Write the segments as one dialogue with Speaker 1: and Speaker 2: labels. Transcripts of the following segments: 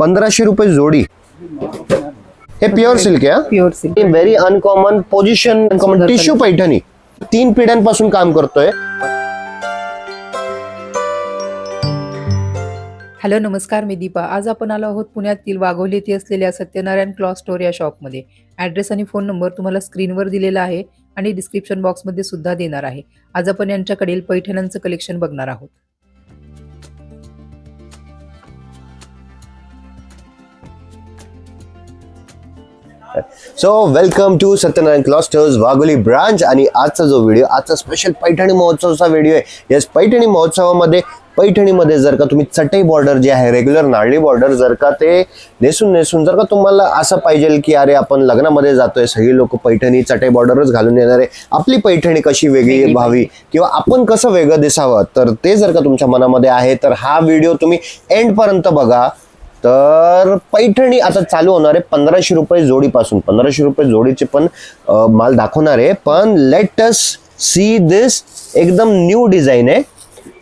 Speaker 1: पंधराशे रुपये जोडी. हे प्युअर सिल्क आहे
Speaker 2: pure silk
Speaker 1: very uncommon position uncommon tissue Paithani. तीन पिढ्यांपासून काम करतोय.
Speaker 2: हॅलो नमस्कार मी दीपा. आज आपण आलो आहोत पुण्यातील वाघोली येथे असलेल्या सत्यनारायण क्लॉथ स्टोर या शॉपमध्ये. ॲड्रेस आणि फोन नंबर तुम्हाला स्क्रीनवर दिलेला आहे आणि डिस्क्रिप्शन बॉक्समध्ये सुद्धा देणार आहे. आज आपण यांच्याकडील पैठणांचं कलेक्शन बघणार आहोत.
Speaker 1: So welcome to Satyanarayan cloth stores Wagholi branch आणि आजचा जो व्हिडिओ आजचा स्पेशल पैठणी महोत्सवचा व्हिडिओ आहे. यस पैठणी महोत्सवामध्ये पैठणीमध्ये जर का तुम्ही चटई बॉर्डर जे आहे रेग्युलर नारळी बॉर्डर जर का ते नेसून नेसून जर का तुम्हाला असं पाहिजे की अरे आपण लग्नामध्ये जातोय सगळी लोक पैठणी चटई बॉर्डरच घालून येणार आहे. आपली पैठणी कशी वेगळी
Speaker 2: वेगळी
Speaker 1: व्हावी किंवा आपण कसं वेगळं दिसावं? तर ते जर का तुमच्या मनामध्ये आहे तर हा व्हिडिओ तुम्ही एंड पर्यंत बघा. तर पैठणी आता चालू होणार आहे पंधराशे रुपये जोडीपासून. पंधराशे रुपये जोडीचे पण माल दाखवणार आहे. पण लेटस सी दिस एकदम न्यू डिझाईन आहे.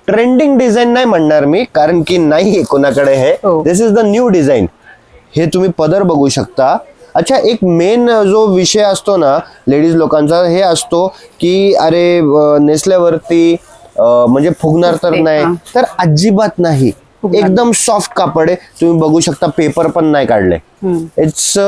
Speaker 1: ट्रेंडिंग डिझाईन नाही म्हणणार मी कारण की नाही कोणाकडे हे. This is the new design हे तुम्ही पदर बघू शकता. अच्छा एक मेन जो विषय असतो ना लेडीज लोकांचा हे असतो की अरे नेसल्यावरती म्हणजे फुगणार तर नाही. तर अजिबात नाही. एकदम सॉफ्ट कापड आहे. तुम्ही बघू शकता पेपर पण नाही काढले. इट्स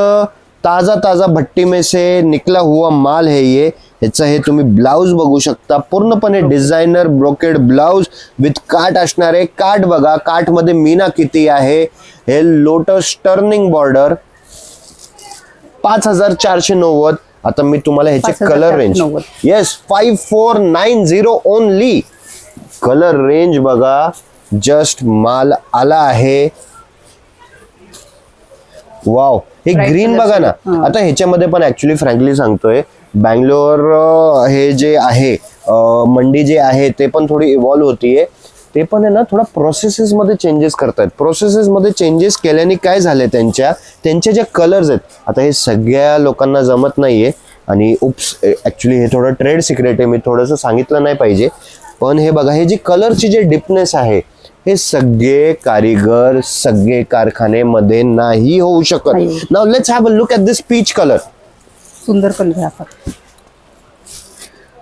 Speaker 1: ताजा ताजा भट्टी में से निकला हुआ माल है ये. ह्याचं हे तुम्ही ब्लाऊज बघू शकता. पूर्णपणे डिझायनर ब्रोकेड ब्लाऊज विथ काट असणार आहे. काट बघा काटमध्ये मीना किती आहे? हे लोटस टर्निंग बॉर्डर पाच हजार चारशे नव्वद. आता मी तुम्हाला ह्याचे
Speaker 2: 5,490.
Speaker 1: Colour range yes five four nine zero only colour range बघा. जस्ट माल आला आहे. वाव हे ग्रीन बघा ना. आता ह्याच्यामध्ये पण ऍक्च्युली फ्रँकली सांगतोय बँगलोर हे जे आहे मंडी जे आहे ते पण थोडी इव्हॉल्व्ह होतीये. ते पण आहे ना थोडा प्रोसेसेस मध्ये चेंजेस करतायत. प्रोसेसेस मध्ये चेंजेस केल्याने काय झाले त्यांच्या? त्यांचे जे कलर्स आहेत आता हे सगळ्या लोकांना जमत नाहीये. आणि उप्स ऍक्च्युली हे थोडं ट्रेड सिक्रेट आहे मी थोडंसं सांगितलं नाही पाहिजे. पण हे बघा हे जी कलरची जे डिपनेस आहे हे सगळे कारिगर सगळे कारखान्यामध्ये नाही होऊ शकत. नाव let's have a look at this peach colour
Speaker 2: सुंदर कलर आहे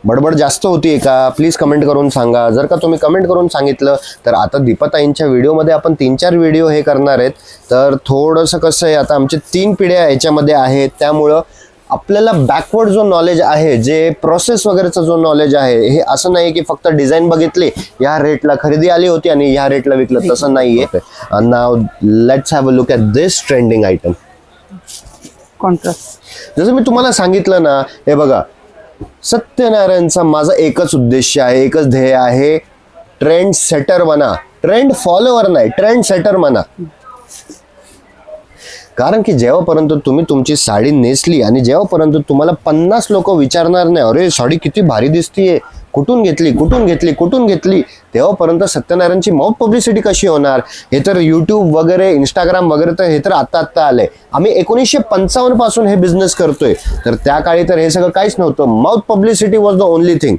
Speaker 1: बडबड जास्त होतीये का प्लीज कमेंट करून सांगा. जर का तुम्ही कमेंट करून सांगितलं तर आता दीपाताईंच्या व्हिडिओमध्ये आपण तीन चार व्हिडिओ हे करणार आहेत. तर थोडंसं कसं आहे आता आमचे तीन पिढ्या याच्यामध्ये आहेत. त्यामुळं आपल्याला बॅकवर्ड जो नॉलेज आहे जे प्रोसेस वगैरेचं जो नॉलेज आहे हे असं नाही की फक्त डिझाईन बघितली ह्या रेटला खरेदी आली होती आणि ह्या रेटला विकलं. तसं नाहीये. नाव let's have a look at this trending item
Speaker 2: contrast
Speaker 1: जसं मी तुम्हाला सांगितलं ना हे बघा. सत्यनारायणचा माझा एकच उद्देश आहे एकच ध्येय आहे ट्रेंड सेटर म्हणा ट्रेंड फॉलोवर नाही ट्रेंड सेटर म्हणा कारण की जेव्हापर्यंत तुम्ही तुमची साडी नेसली आणि जेव्हापर्यंत तुम्हाला पन्नास लोक विचारणार नाही अरे साडी किती भारी दिसतीये कुठून घेतली कुठून घेतली कुठून घेतली? तेव्हापर्यंत सत्यनारायणची माउथ पब्लिसिटी कशी होणार? हे तर यूट्यूब वगैरे इंस्टाग्राम वगैरे तर हे तर आत्ता आत्ता आलंय. आम्ही एकोणीसशे पंचावन्नपासून हे बिझनेस करतोय. तर त्या काळी तर हे सगळं काहीच नव्हतं. Mouth publicity was the only thing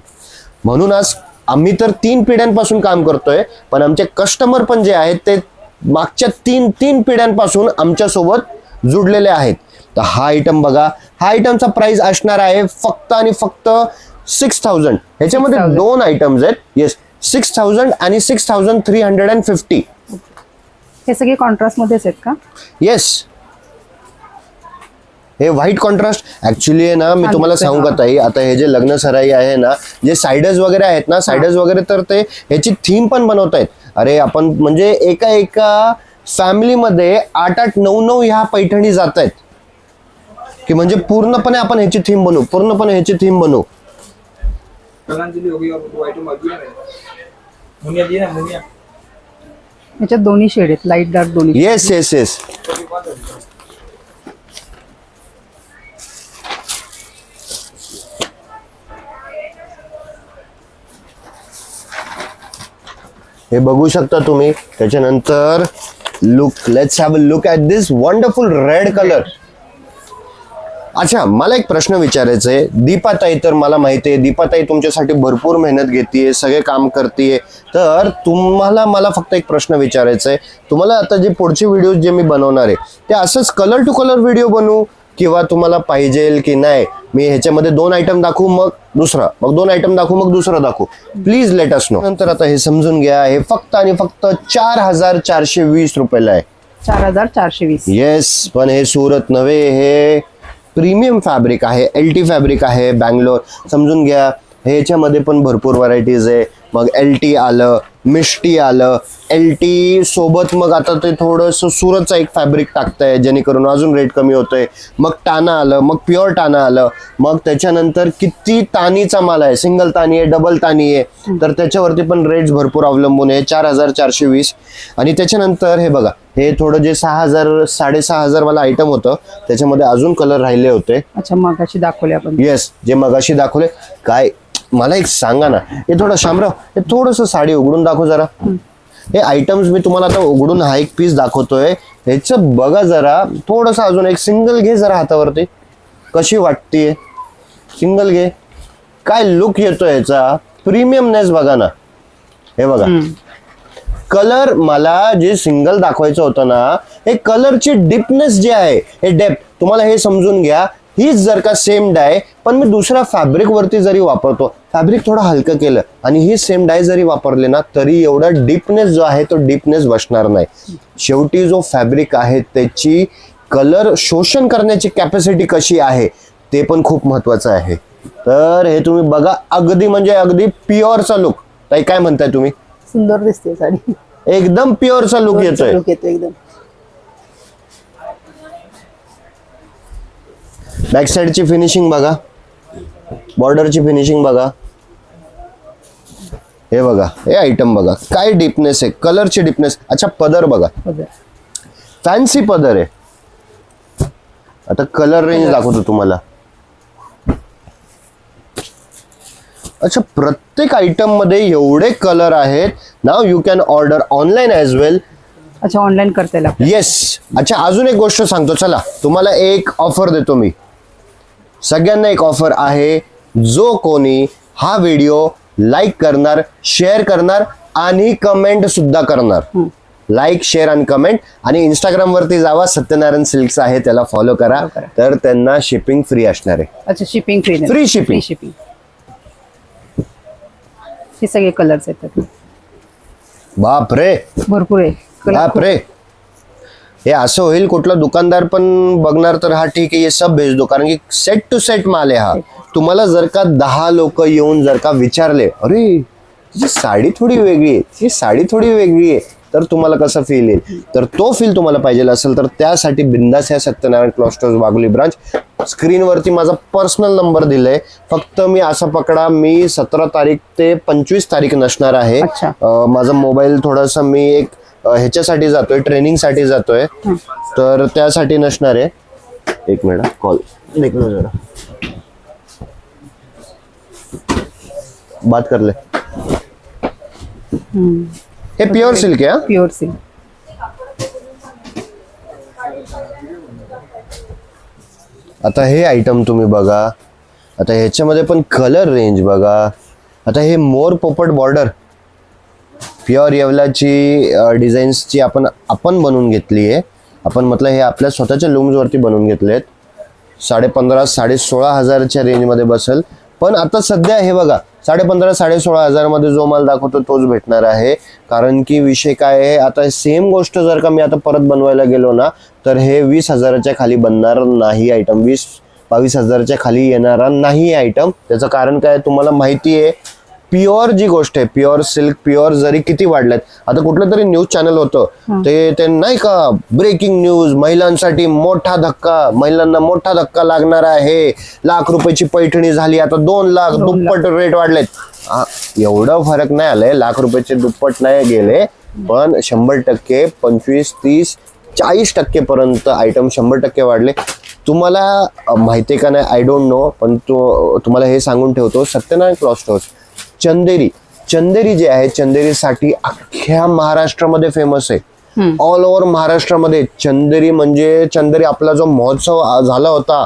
Speaker 1: म्हणून आज आम्ही तर तीन पिढ्यांपासून काम करतोय पण आमचे कस्टमर पण जे आहेत ते मागच्या तीन तीन पिढ्यांपासून आमच्यासोबत जुडलेले आहेत. तर हा आयटम बघा. हा आयटमचा प्राइस असणार आहे फक्त आणि फक्त सिक्स थाउजंड ह्याच्यामध्ये
Speaker 2: 6,000.
Speaker 1: दोन आयटम्स आहेत. येस सिक्स थाउजंड आणि six thousand three hundred and fifty
Speaker 2: हे सगळे कॉन्ट्रास्ट मध्येच आहेत का?
Speaker 1: येस हे व्हाईट कॉन्ट्रास्ट ऍक्च्युली आहे ना मी तुम्हाला सांगू. का ताई? आता हे जे लग्न सराई आहे ना जे सायडर्स वगैरे आहेत ना सायडर्स वगैरे तर ते ह्याची थीम पण बनवतायत. अरे आपण म्हणजे एका एका फॅमिलीमध्ये आठ आठ नऊ नऊ ह्या पैठणी जात आहेत की म्हणजे पूर्णपणे आपण ह्याची थीम बनवू पूर्णपणे ह्याची थीम बनवू.
Speaker 3: कलांजलि गई और वो आइटम अभी मुनिया दी ना मुनिया.
Speaker 2: ह्याच्यात दोन्ही शेड आहेत लाइट डार्क दोन्ही.
Speaker 1: येस येस येस हे बघू शकता तुम्ही. त्याच्यानंतर look let's have a look at this wonderful red colour अच्छा मला एक प्रश्न विचारायचा आहे दीपाताई तर मला माहिती आहे दीपाताई तुमच्यासाठी भरपूर मेहनत घेते सगळे काम करते तर तुम्हाला मला फक्त एक प्रश्न विचारायचा आहे तुम्हाला आता जे पुढचे व्हिडिओ जे मी बनवणार आहे ते असंच कलर टू कलर व्हिडिओ बनवू? किंवा तुम्हाला पाहिजे की नाही मी ह्याच्यामध्ये दोन आयटम दाखवू मग दुसरा. मग दोन आयटम दाखवू मग दुसरं दाखवू. प्लीज लेट अस नो नंतर आता हे समजून घ्या हे फक्त आणि फक्त चार हजार चारशे वीस रुपयाला आहे.
Speaker 2: चार हजार चारशे वीस
Speaker 1: येस पण हे सुरत नव्हे हे प्रीमियम फॅब्रिक आहे एल टी फॅब्रिक आहे बँगलोर समजून घ्या हे याच्यामध्ये पण भरपूर व्हरायटीज आहे. मग एल टी आलं मिष्टी आलं. एल टी सोबत मग आता ते थोडंसं सुरतचं एक फॅब्रिक टाकतंय जेणेकरून अजून रेट कमी होतोय. मग टाना आलं मग प्युअर टाना आलं. मग त्याच्यानंतर किती तानीचा माल आहे? सिंगल तानी आहे डबल तानी आहे. तर त्याच्यावरती पण रेट्स भरपूर अवलंबून आहे. चार हजार चारशे वीस. आणि त्याच्यानंतर हे बघा हे थोडं जे सहा हजार साडेसहा हजार वाला आयटम होतं त्याच्यामध्ये अजून कलर राहिले होते.
Speaker 2: अच्छा मग अशी दाखवली आपण.
Speaker 1: येस जे मगाशी दाखवले. काय मला एक सांगा ना. हे थोडं शामराव हे थोडस साडी उघडून दाखव जरा. हे आयटम्स मी तुम्हाला आता उघडून हा एक पीस दाखवतोय. ह्याचं बघा जरा थोडस अजून एक सिंगल घे जरा हातावरती. कशी वाटतीये? सिंगल घे. काय लुक येतोय याचा प्रीमियमनेस बघा ना. हे बघा. कलर मला जे सिंगल दाखवायचं होतं ना हे कलरची डिपनेस जे आहे हे डेप्थ तुम्हाला हे समजून घ्या. हीच जर का सेम डाय पण मी दुसऱ्या फॅब्रिक वरती जरी वापरतो फॅब्रिक थोडं हलकं केलं आणि ही सेम डाय जरी वापरले ना तरी एवढा डीपनेस जो आहे तो डीपनेस बसणार नाही. शेवटी जो फॅब्रिक आहे त्याची कलर शोषण करण्याची कॅपॅसिटी कशी आहे ते पण खूप महत्वाचं आहे. तर हे तुम्ही बघा अगदी म्हणजे अगदी प्युअरचा लुक ताई काय म्हणताय तुम्ही?
Speaker 2: सुंदर दिसते साडी.
Speaker 1: एकदम प्युअरचा लुक येतोय.
Speaker 2: लुक येतो एकदम.
Speaker 1: बॅक साईडची फिनिशिंग बघा. बॉर्डरची फिनिशिंग बघा. हे बघा हे आयटम बघा. काय डीपनेस आहे? कलरची डीपनेस अच्छा पदर बघा. फॅन्सी पदर आहे. आता कलर रेंज दाखवतो तुम्हाला. अच्छा प्रत्येक आयटममध्ये एवढे कलर आहेत. नाव you can order online as well
Speaker 2: अच्छा ऑनलाईन करता येईल.
Speaker 1: येस अच्छा अजून एक गोष्ट सांगतो. चला तुम्हाला एक ऑफर देतो मी. सगळ्यांना एक ऑफर आहे. जो कोणी हा व्हिडिओ लाईक करणार शेअर करणार आणि कमेंट सुद्धा करणार. लाईक शेअर आणि कमेंट आणि इंस्टाग्राम वरती जावा सत्यनारायण सिल्क्स आहे त्याला फॉलो करा. तर त्यांना शिपिंग फ्री असणार आहे.
Speaker 2: अच्छा शिपिंग फ्री. फ्री शिपिंग हे सगळे कलर्स येतात.
Speaker 1: बाप रे
Speaker 2: भरपूर आहे. कलर
Speaker 1: बाप रे हे असं होईल कुठला दुकानदार पण बघणार तर हा ठीक आहे हे सब भेज दो कारण की सेट टू सेट माल आहे हा. तुम्हाला जर का दहा लोक येऊन जर का विचारले अरे तिची साडी थोडी वेगळी आहे तिची साडी थोडी वेगळी आहे तर तुम्हाला कसं फील येईल? तर तो फील तुम्हाला पाहिजे असेल तर त्यासाठी बिंदास या सत्यनारायण क्लॉस्टर्स वाघोली ब्रांच स्क्रीनवरती माझा पर्सनल नंबर दिलाय. फक्त मी असा पकडा मी सतरा तारीख ते पंचवीस तारीख नसणार आहे. माझा मोबाईल थोडासा मी एक ह्याच्यासाठी जातोय ट्रेनिंगसाठी जातोय. तर त्यासाठी नसणार आहे. एक मिनिट कॉल एक मिनिट जरा. बात कर ले. हे. प्युअर सिल्क आहे?
Speaker 2: प्युअर सिल्क
Speaker 1: आता हे आयटम तुम्ही बघा. आता ह्याच्यामध्ये पण कलर रेंज बघा. आता हे मोर पोपट बॉर्डर प्युअर येवलाची डिझाईन्सची आपण आपण बनवून घेतली आहे. आपण म्हटलं हे आपल्या स्वतःच्या लूम्सवरती बनवून घेतले आहेत. साडे पंधरा साडे सोळा हजारच्या रेंजमध्ये बसेल. पण आता सध्या हे बघा साडे पंधरा साडे सोळा हजारमध्ये जो माल दाखवतो तोच भेटणार आहे. कारण की विषय काय आहे आता सेम गोष्ट जर का मी आता परत बनवायला गेलो ना तर हे वीस हजाराच्या खाली बनणार नाही आयटम वीस बावीस हजाराच्या खाली येणारा नाही आयटम त्याचं कारण काय तुम्हाला माहिती आहे प्युअर जी गोष्ट आहे प्युअर सिल्क प्युअर जरी किती वाढल्यात आता कुठलं तरी न्यूज चॅनल होतं ते ते नाही का ब्रेकिंग न्यूज महिलांसाठी मोठा धक्का महिलांना मोठा धक्का लागणार आहे. लाख रुपयाची पैठणी झाली आता दोन लाख दुप्पट रेट वाढलेत. एवढं फरक नाही आलंय लाख रुपयाचे दुप्पट नाही गेले पण शंभर टक्के पंचवीस तीस चाळीस टक्के पर्यंत आयटम शंभर टक्के वाढले. तुम्हाला माहिती आहे का नाही? आय डोंट नो पण तो तुम्हाला हे सांगून ठेवतो सत्यनारायण क्लॉथ स्टोर्स चंदेरी. चंदेरी जे आहे चंदेरीसाठी अख्ख्या महाराष्ट्रामध्ये फेमस आहे. ऑल ओव्हर महाराष्ट्रामध्ये चंदेरी म्हणजे चंदेरी आपला जो महोत्सव झाला होता.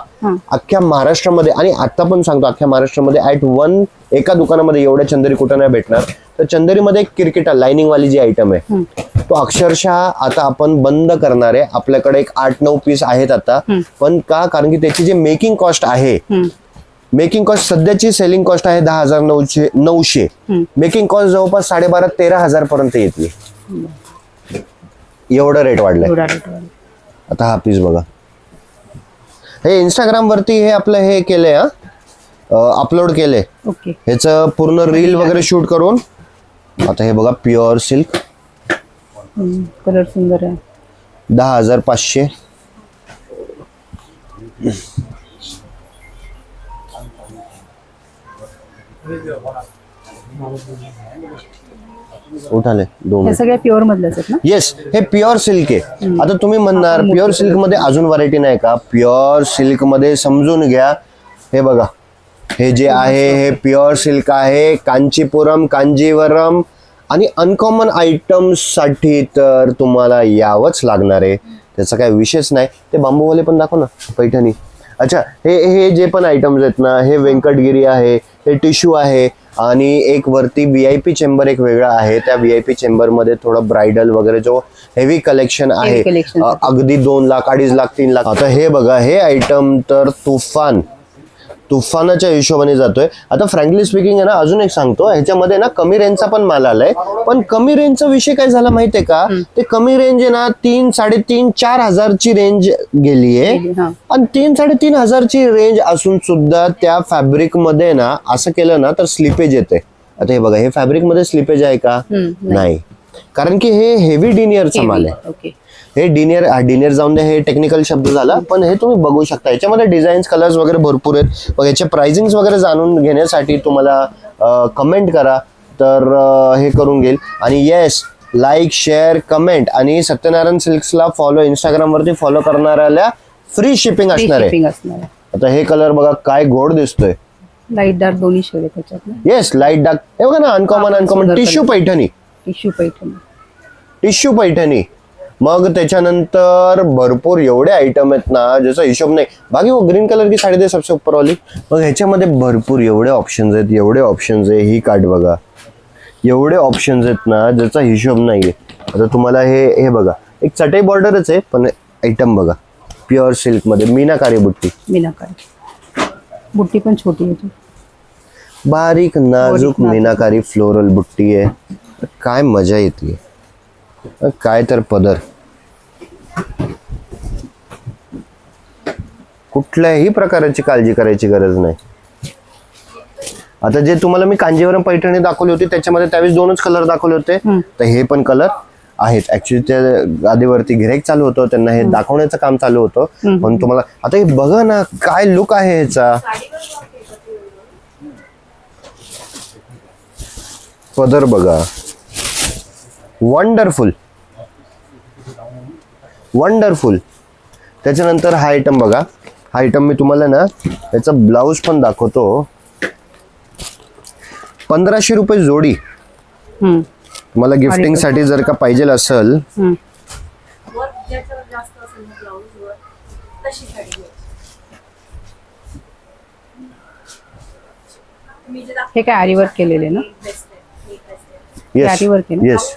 Speaker 1: अख्ख्या महाराष्ट्रामध्ये आणि आता पण सांगतो अख्ख्या महाराष्ट्रामध्ये ऍट वन एका दुकानामध्ये एवढ्या चंदेरी कुठं नाही भेटणार. तर चंदेरीमध्ये एक क्रिकेटा लाइनिंग वाली जी आयटम आहे तो अक्षरशः आता आपण बंद करणार आहे. आपल्याकडे एक आठ नऊ पीस आहेत आता. पण का? कारण की त्याची जी मेकिंग कॉस्ट आहे. मेकिंग कॉस्ट सध्याची सेलिंग कॉस्ट आहे दहा हजार नऊशे नऊशे. मेकिंग कॉस्ट जवळपास साडेबारा तेरा हजार पर्यंत येते एवढं रेट वाढलंय. आता हा पीस बघा. हे इंस्टाग्राम वरती हे आपलं हे केलंय अपलोड
Speaker 2: ओके.
Speaker 1: ह्याचं पूर्ण रील वगैरे शूट करून. आता हे बघा प्युअर सिल्क
Speaker 2: कलर सुंदर आहे.
Speaker 1: दहा हजार पाचशे. उठाले दोन
Speaker 2: हे प्युअर मधल्याच आहेत ना?
Speaker 1: येस हे प्युअर सिल्क आहे. आता तुम्ही म्हणणार प्युअर सिल्कमध्ये अजून व्हरायटी नाही का? प्युअर सिल्कमध्ये समजून घ्या. हे बघा. हे जे आहे हे प्युअर सिल्क आहे कांचीपुरम कांजीवरम. आणि अनकॉमन आयटम्ससाठी तर तुम्हाला यावंच लागणार आहे. त्याचा काही विषयच नाही. ते बांबूवाले पण दाखव ना पैठणी. अच्छा हे हे जे पण आयटम्स आहेत ना हे व्यंकटगिरी आहे हे टिश्यू आहे आणि एक वरती व्ही आय पी चेंबर एक वेगळा आहे. त्या व्ही आय पी चेंबरमध्ये थोडं ब्रायडल वगैरे जो हेवी कलेक्शन आहे अगदी दोन लाख अडीच लाख तीन लाख. आता हे बघा हे आयटम तर तुफान. तुफानाच्या हिशोबाने जातोय. आता फ्रँकली स्पीकिंग आहे ना अजून एक सांगतो ह्याच्यामध्ये ना कमी रेंजचा पण माल आलाय. पण कमी रेंजचा विषय काय झाला माहितीये का? ते कमी रेंज आहे ना तीन साडेतीन चार हजारची रेंज गेलीये. आणि तीन साडेतीन हजारची रेंज असून सुद्धा त्या फॅब्रिकमध्ये ना असं केलं ना तर स्लिपेज येते आता हे बघा हे फॅब्रिकमध्ये स्लिपेज आहे का? नाही. कारण की हे हेवी डिनियरचा माल आहे.
Speaker 2: ओके
Speaker 1: हे डिनियर डिनियर जाऊन हे टेक्निकल शब्द झाला पण हे तुम्ही बघू शकता. याच्यामध्ये डिझाईन्स कलर्स वगैरे भरपूर आहेत. मग याचे प्राइसिंग वगैरे जाणून घेण्यासाठी तुम्हाला कमेंट करा. तर हे करून घेईल. आणि येस लाईक शेअर कमेंट आणि सत्यनारायण सिल्क्सला फॉलो इंस्टाग्रामवरती फॉलो करणाऱ्याला फ्री शिपिंग असणार आहे. आता हे कलर बघा काय गोड दिसतोय.
Speaker 2: लाइट डार्क दोन्ही शेड त्याच्यात
Speaker 1: येस लाइट डार्क हे बघा ना uncommon uncommon tissue Paithani.
Speaker 2: Tissue Paithani.
Speaker 1: Tissue Paithani. मग त्याच्यानंतर भरपूर एवढे आयटम आहेत ना ज्याचा हिशोब नाही. बाकी वो ग्रीन कलर की साडी दे सबसे ऊपर वाली. मग ह्याच्यामध्ये भरपूर एवढे ऑप्शन्स आहेत एवढे ऑप्शन्स आहे. ही कार्ड बघा. एवढे ऑप्शन्स आहेत ना ज्याचा हिशोब नाहीये. आता तुम्हाला हे हे बघा. एक चटई बॉर्डरच आहे पण आयटम बघा. प्युअर सिल्कमध्ये मीनाकारी बुट्टी.
Speaker 2: मीनाकारी. बुट्टी पण छोटी आहे.
Speaker 1: बारीक नाजूक. मीनाकारी फ्लोरल बुट्टी आहे. काय मजा येते. काय तर पदर. कुठल्याही प्रकारची काळजी करायची गरज नाही. आता जे तुम्हाला मी कांजीवरम पैठणी दाखवली होती त्याच्यामध्ये त्यावेळेस दोनच कलर दाखवले होते. तर हे पण कलर आहेत. ऍक्च्युली त्या गादीवरती गिरेक चालू होतं त्यांना हे दाखवण्याचं काम चालू होतं. म्हणून तुम्हाला आता हे बघा ना काय लुक आहे ह्याचा? पदर बघा. वंडरफुल वंडरफुल त्याच्यानंतर हा आयटम बघा. हा आयटम मी तुम्हाला ना याचा ब्लाऊज पण दाखवतो. पंधराशे रुपये जोडी. तुम्हाला गिफ्टिंगसाठी जर का पाहिजे असेल
Speaker 2: हे काय आरी वर्क केलेले ना?
Speaker 1: येस? येस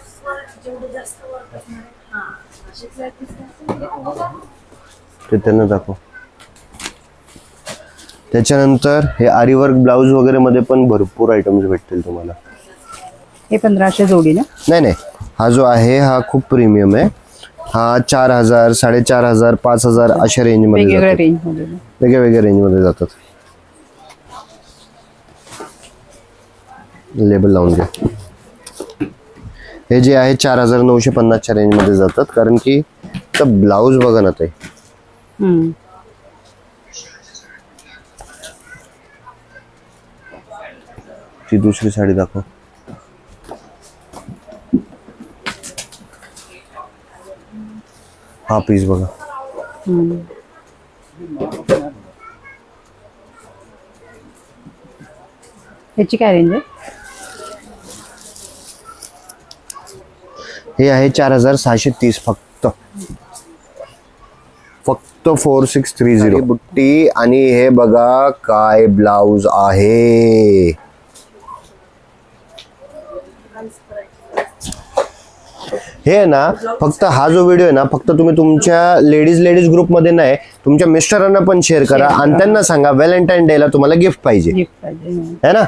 Speaker 4: ते
Speaker 1: त्यांना दाखव. त्याच्यानंतर हे आरीवर्क ब्लाऊज वगैरे मध्ये पण भरपूर आयटम्स भेटतील तुम्हाला.
Speaker 2: हे पंधराशे जोडी ना?
Speaker 1: नाही नाही. हा जो आहे हा खूप प्रीमियम आहे. हा चार हजार साडेचार हजार पाच हजार अशा रेंजमध्ये
Speaker 2: वेगवेगळ्या
Speaker 1: जातात.
Speaker 2: रेंजमध्ये ना.
Speaker 1: वेगळ्या वेगळ्या रेंजमध्ये जातात. लेबल लावून घ्या. हे जे आहे चार हजार नऊशे पन्नासच्या रेंजमध्ये जातात. कारण की ब्लाऊज बघा ना ते. ती दुसरी साडी दाखव. हा पीस बघा.
Speaker 2: ह्याची काय रेंज आहे?
Speaker 1: हे आहे चार हजार सहाशे तीस फक्त. फक्त फोर सिक्स थ्री झिरो बुट्टी आणि हे बघा काय ब्लाउज आहे. हे ना फक्त हा जो व्हिडिओ आहे ना फक्त तुम्ही तुमच्या लेडीज लेडीज ग्रुपमध्ये नाही तुमच्या मिस्टरांना पण शेअर करा आणि त्यांना सांगा व्हॅलेंटाईन डेला तुम्हाला गिफ्ट पाहिजे.
Speaker 2: गिफ्ट पाहिजे
Speaker 1: है. ना?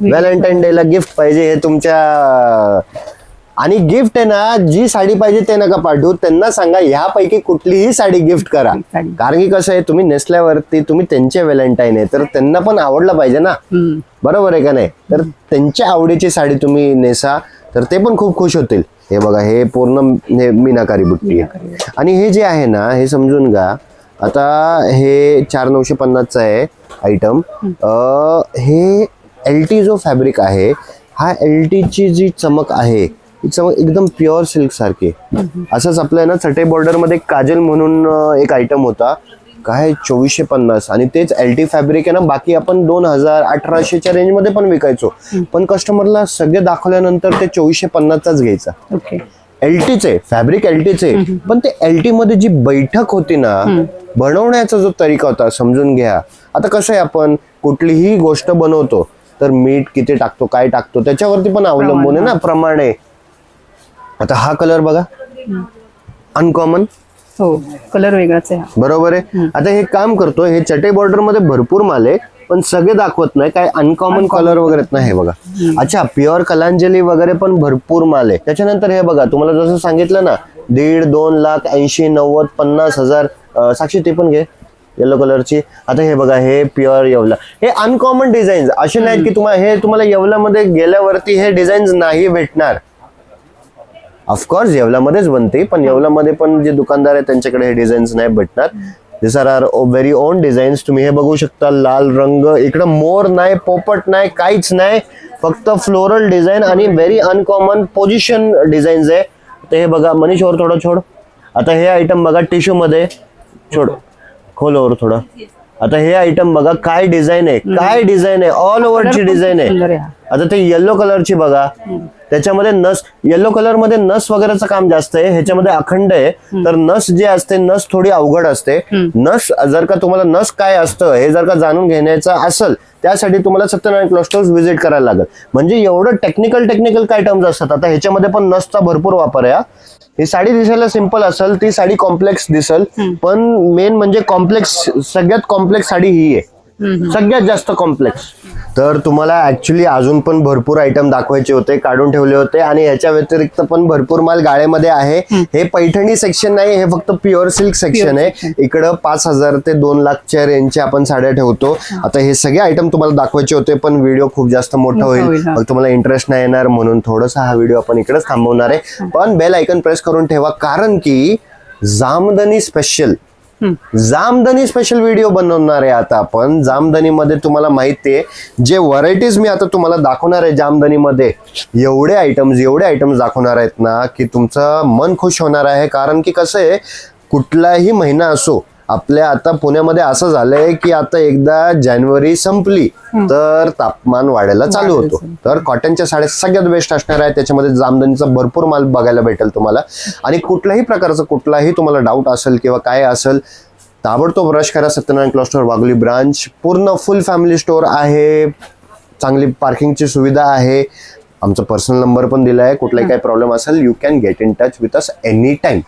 Speaker 1: व्हॅलेंटाईन डेला गिफ्ट पाहिजे हे तुमच्या आणि गिफ्ट आहे ना जी साडी पाहिजे ते नका पाठवू. त्यांना सांगा ह्यापैकी कुठलीही साडी गिफ्ट करा. कारण की कसं आहे तुम्ही नेसल्यावरती तुम्ही त्यांचे व्हॅलेंटाईन आहे तर त्यांना पण आवडलं पाहिजे ना. बरोबर आहे का नाही? तर त्यांच्या आवडीची साडी तुम्ही नेसा तर ते पण खूप खुश होतील. हे बघा हे पूर्ण हे मीनाकारी बुट्टी आहे. आणि हे जे आहे ना हे समजून घ्या. आता हे चार नऊशे पन्नासचं आहे आयटम हे एल टी जो फॅब्रिक आहे हा एल टीची जी चमक आहे एकदम प्युअर सिल्क सारखी. आहे. असंच आपल्या ना चटे बॉर्डरमध्ये काजल म्हणून एक आयटम होता. काय चोवीसशे पन्नास. आणि तेच एल टी फॅब्रिक आहे ना बाकी आपण दोन हजार अठराशेच्या रेंजमध्ये पण विकायचो. पण कस्टमरला सगळे दाखवल्यानंतर ते चोवीसशे पन्नासचाच घ्यायचा.
Speaker 2: ओके
Speaker 1: एलटीचे फॅब्रिक एलटीचे पण ते एलटी मध्ये जी बैठक होती ना बनवण्याचा जो तरीका होता समजून घ्या. आता कसं आहे आपण कुठलीही गोष्ट बनवतो तर मीठ किती टाकतो काय टाकतो त्याच्यावरती पण अवलंबून आहे ना प्रमाण आहे. आता हा कलर बघा. अनकॉमन
Speaker 2: हो कलर वेगळाच आहे
Speaker 1: बरोबर आहे. आता हे काम करतो हे चटे बॉर्डरमध्ये भरपूर माल आहे पण सगळे दाखवत नाही. काय अनकॉमन कलर वगैरे आहेत ना हे बघा. अच्छा प्युअर कलांजली वगैरे पण भरपूर माल आहे. त्याच्यानंतर हे बघा तुम्हाला जसं सांगितलं ना दीड दोन लाख ऐंशी नव्वद पन्नास हजार साक्षी ते पण घे येलो कलरची आता हे बघा हे प्युअर येवला. हे अनकॉमन डिझाईन्स असे नाहीत की तुम्हाला हे तुम्हाला येवल्यामध्ये गेल्यावरती हे डिझाईन्स नाही भेटणार. ऑफकोर्स येवल्यामध्येच बनते पण येवल्यामध्ये पण जे दुकानदार आहेत त्यांच्याकडे हे डिझाईन्स नाही भेटणार. This are are very own designs तुम्ही हे बघू शकता लाल रंग इकडं मोर नाही पोपट नाही काहीच नाही. फक्त फ्लोरल डिझाईन आणि व्हेरी अनकॉमन पोझिशन डिझाईन्स आहे. तर हे बघा मनीष वर थोडं छोड. आता हे आयटम बघा टिश्यू मध्ये. छोड. खोल वर थोडं. आता हे आयटम बघा काय डिझाईन आहे? काय डिझाईन आहे? ऑल ओव्हरची डिझाईन आहे.
Speaker 2: आहे.
Speaker 1: आता ते येल्लो कलरची बघा. त्याच्यामध्ये नस येल्लो कलरमध्ये नस वगैरेचं काम जास्त आहे. ह्याच्यामध्ये अखंड आहे. तर नस जे असते नस थोडी अवघड असते. नस जर का तुम्हाला नस काय असतं हे जर का जाणून घेण्याचं असेल त्यासाठी तुम्हाला सत्यनारायण क्लस्टर्स व्हिजिट करायला लागेल. म्हणजे एवढं टेक्निकल टेक्निकल काय टर्म्स असतात? आता ह्याच्यामध्ये पण नसचा भरपूर वापर आहे हा. ही साडी दिसायला सिंपल असेल ती साडी कॉम्प्लेक्स दिसेल. पण मेन म्हणजे कॉम्प्लेक्स सगळ्यात कॉम्प्लेक्स साडी ही आहे. सगळ्यात जास्त कॉम्प्लेक्स तर तुम्हाला ऍक्च्युली अजून पण भरपूर आयटम दाखवायचे होते काढून ठेवले होते आणि याच्या व्यतिरिक्त पण भरपूर माल गाळ्यामध्ये आहे. हे पैठणी सेक्शन नाही हे फक्त प्युअर सिल्क सेक्शन आहे. इकडं पाच हजार ते दोन लाखच्या रेंजच्या आपण साड्या ठेवतो. आता हे सगळे आयटम तुम्हाला दाखवायचे होते पण व्हिडिओ खूप जास्त मोठा होईल. मग तुम्हाला इंटरेस्ट नाही येणार म्हणून थोडासा हा व्हिडिओ आपण इकडेच थांबवणार आहे. पण बेल आयकन प्रेस करून ठेवा कारण की Jamdani special Jamdani special video बनवणार आहे आता आपण. जामदनीमध्ये तुम्हाला माहिती आहे जे व्हरायटीज मी आता तुम्हाला दाखवणार आहे जामदनीमध्ये एवढे आयटम्स एवढे आयटम्स दाखवणार आहेत ना की तुमचं मन खुश होणार आहे. कारण की कसं आहे कुठलाही महिना असो आपल्या आता पुण्यामध्ये असं झालंय की आता एकदा जानेवारी संपली तर तापमान वाढायला चालू होतो. तर कॉटनच्या साड्या सगळ्यात बेस्ट असणार आहे. त्याच्यामध्ये जामदानीचा भरपूर माल बघायला भेटेल तुम्हाला. आणि कुठल्याही प्रकारचा कुठलाही तुम्हाला डाऊट असेल किंवा काय असेल ताबडतोब रश करा. सत्यनारायण क्लॉस्टर वाघोली ब्रांच पूर्ण फुल फॅमिली स्टोअर आहे. चांगली पार्किंगची सुविधा आहे. आमचा पर्सनल नंबर पण दिला आहे कुठलाही काही प्रॉब्लेम असेल you can get in touch with us any time